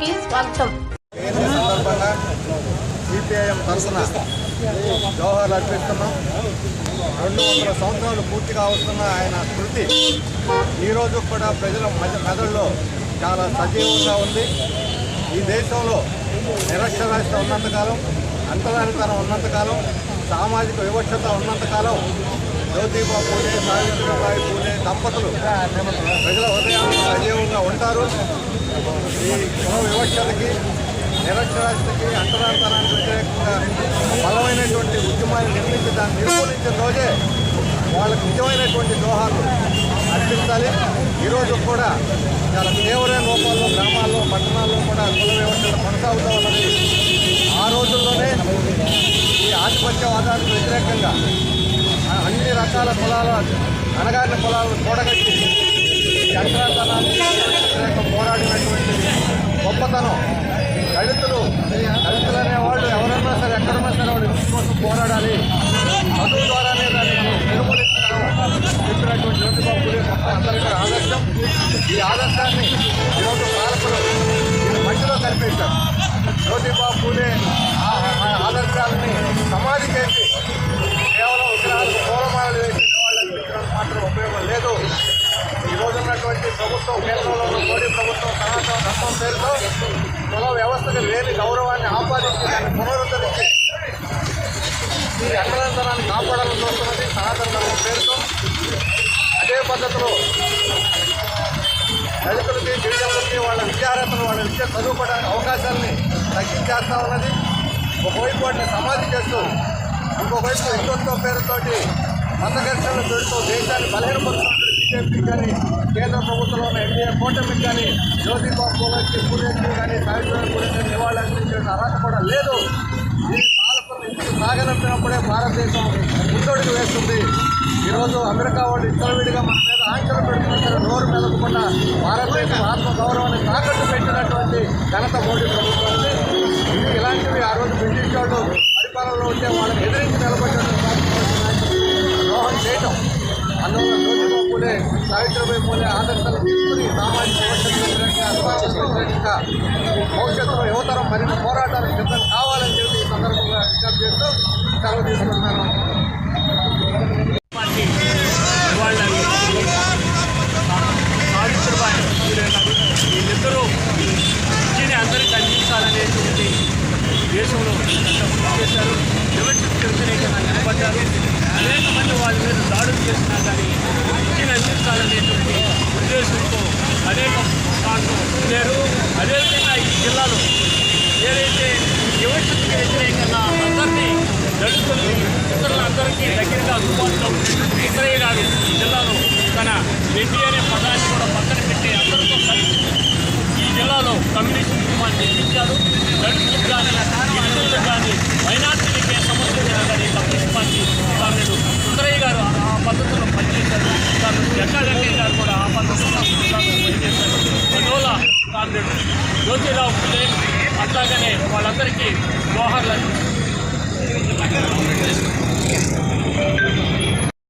కి స్వాగతం. సందర్భంగా సిపిఐఎం తరఫున జవహర్ అర్పిస్తున్నాం రెండు వందల సంవత్సరాలు పూర్తిగా వస్తున్న ఆయన స్మృతి ఈరోజు కూడా ప్రజల మధ్య మెదడులో చాలా సజీవంగా ఉంది. ఈ దేశంలో నిరక్షరాస్యత ఉన్నంతకాలం అంతరానితనం ఉన్నంతకాలం సామాజిక వివక్షత ఉన్నంతకాలం జ్యోతిబా పూలే సావిత్రిబాయి పూలే దంపతులు ప్రజల హృదయాలు సజీవంగా ఉంటారు. ఈ కుల వివక్షతకి నిరక్షరాస్యతకి అంటరాంతరానికి వ్యతిరేకంగా బలమైనటువంటి ఉద్యమాన్ని నిర్మించి దాన్ని నిర్మూలించిన రోజే వాళ్ళకు నిజమైనటువంటి దోహాలు అర్పించాలి. ఈరోజు కూడా చాలా తీవ్రమైన రూపాల్లో గ్రామాల్లో పట్టణాల్లో కూడా కుల వ్యవస్థలు కొనసాగుతూ ఉన్నది. ఆ రోజుల్లోనే ఈ ఆధిపత్యవాదానికి వ్యతిరేకంగా అన్ని రకాల కులాల అనగారిన కులాలను కూడగట్టి ఈ అంతరాంతరాన్ని వ్యతిరేకంగా పోరాడినటువంటి చదువు ద్వారానే దాన్ని నిర్మూలించడం చెప్పినటువంటి జ్యోతిబాబు పూలే అందరి అందరికీ ఆదర్శం ఈ ఆదర్శాన్ని ఈరోజు పాలకులు మట్టిలో కనిపించారు జ్యోతిబాబు పూలే ఆదర్శాలని సమాధి చేసి కేవలం విగ్రహాలకు పూలమాలలు వేసి వాళ్ళకి విగ్రహం మాత్రం ఉపయోగం లేదు ఈ రోజు ఉన్నటువంటి ప్రభుత్వం కేంద్రంలో ఉన్న మోడీ ప్రభుత్వం సనాతన ధర్మం పేరుతో కుల వ్యవస్థకు లేని గౌరవాన్ని ఆపాదించి దాన్ని పునరుద్ధరించి విద్యార్హతలు విద్య చదువుకోవడానికి అవకాశాలని తగ్గించేస్తా ఉన్నది. ఒకవైపు వాటిని సమాధి చేస్తూ ఇంకోవైపు హిందుత్వ పేరుతోటి మత ఘర్షణలు పెడుతూ దేశాన్ని బలహీనపరుస్తున్నటువంటి బీజేపీ కానీ కేంద్ర ప్రభుత్వంలో ఉన్న ఎన్డీఏ కూటమికి కానీ జ్యోతిబాబు పూలకి పూలేకి కానీ సావిత్రి పూలకి నివాళులు అందించే అర్హత కూడా లేదు. ఈ పాలకులను ఇంటికి సాగనంపినప్పుడే భారతదేశం ముందడుగు వేస్తుంది. ఈరోజు అమెరికా వాళ్ళు ఇతరవిడిగా మన మీద ఆంక్షలు పెడుతున్నా నోరు మెదకుండా భారతదేశం ఆత్మ గౌరవాన్ని తాకట్టు పెట్టినటువంటి ఘనత మోడీ ప్రభుత్వానికి ఇది ఇలాంటివి ఆ రోజు బ్రిటిష్ వాళ్ళు పరిపాలనలో ఉంటే వాళ్ళని ఎదిరించి నిలబడినటువంటి ద్రోహం చేయటం అందువల్ల జ్యోతిబా పూలే సావిత్రిబాయి పూలే ఆదర్శాలు తీసుకుని సామాజిక భవిష్యత్తులో యువతరం మరిన్ని పోరాటాలకు సిద్ధం కావాలని చెప్పి ఈ సందర్భంగా విజ్ఞప్తి చేస్తూ సెలవు తీసుకుంటున్నాను పార్టీ ఇవాళ సావిత్రిబాయి పూలే గారు వీళ్ళిద్దరూ విద్యని అందరికీ అందించాలనేటువంటి దేశంలో కృషి చేశారు వివక్షకు వ్యతిరేకంగా అనేక మంది వాళ్ళ మీద దాడులు చేసినా కానీ విద్యను అందించాలనేటువంటి ఉద్దేశంతో అనేక సార్లు లేరు. అదేవిధంగా ఈ జిల్లాలో ఏదైతే వివక్షకు వ్యతిరేకంగా అందరినీ దళితుల్ని ఇతరులందరికీ దగ్గరగా అందుబాటులో ఉన్నటువంటి ఇతరయ్య గారు జిల్లాలో తన రెడ్డి అనే పదాన్ని కూడా పక్కన పెట్టి అందరితో కలిసి ఈ జిల్లాలో కమ్యూనిస్ట్ ఉద్యమాన్ని నిర్మించారు. దళితులకు కానీ కానీ మైనార్టీలకి ఏ సమస్య ఉన్నా కానీ కమ్యూనిస్ట్ పార్టీ కామ్రేడు సుందరయ్య గారు ఆ పద్ధతిలో పనిచేశారు కామ్రేడు కూడా ఆ పద్ధతిలో జిల్లాలో జ్యోతిరావు పులే అట్లాగనే వాళ్ళందరికీ జోహర్లు